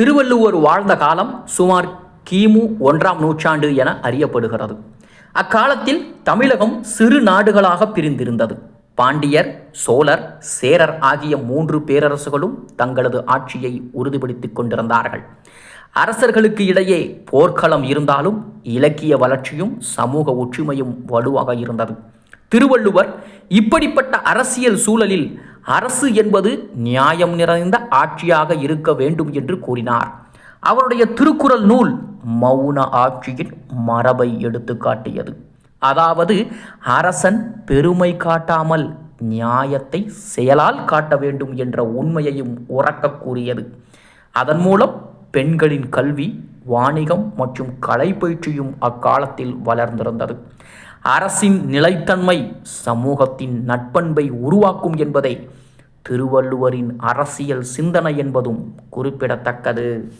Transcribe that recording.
திருவள்ளுவர் வாழ்ந்த காலம் சுமார் கிமு ஒன்றாம் நூற்றாண்டு என அறியப்படுகிறது. அக்காலத்தில் தமிழகம் சிறு நாடுகளாக பிரிந்திருந்தது. பாண்டியர் சோழர் சேரர் ஆகிய மூன்று பேரரசுகளும் தங்களது ஆட்சியை உறுதிப்படுத்திக் கொண்டிருந்தார்கள். அரசர்களுக்கு இடையே போர்க்களம் இருந்தாலும் இலக்கிய வளர்ச்சியும் சமூக ஒற்றுமையும் வலுவாக இருந்தது. திருவள்ளுவர் இப்படிப்பட்ட அரசியல் சூழலில் அரசு என்பது நியாயம் நிறைந்த ஆட்சியாக இருக்க வேண்டும் என்று கூறினார். அவருடைய திருக்குறள் நூல் மௌன ஆட்சியின் மரபை எடுத்து காட்டியது அதாவது அரசன் பெருமை காட்டாமல் நியாயத்தை செயலால் காட்ட வேண்டும் என்ற உண்மையையும் உறக்க கூறியது அதன் மூலம் பெண்களின் கல்வி வாணிகம் மற்றும் கலைப்பயிற்சியும் அக்காலத்தில் வளர்ந்திருந்தது. அரசின் நிலைத்தன்மை சமூகத்தின் நட்பண்பை உருவாக்கும் என்பதை திருவள்ளுவரின் அரசியல் சிந்தனை என்பதும் குறிப்பிடத்தக்கது.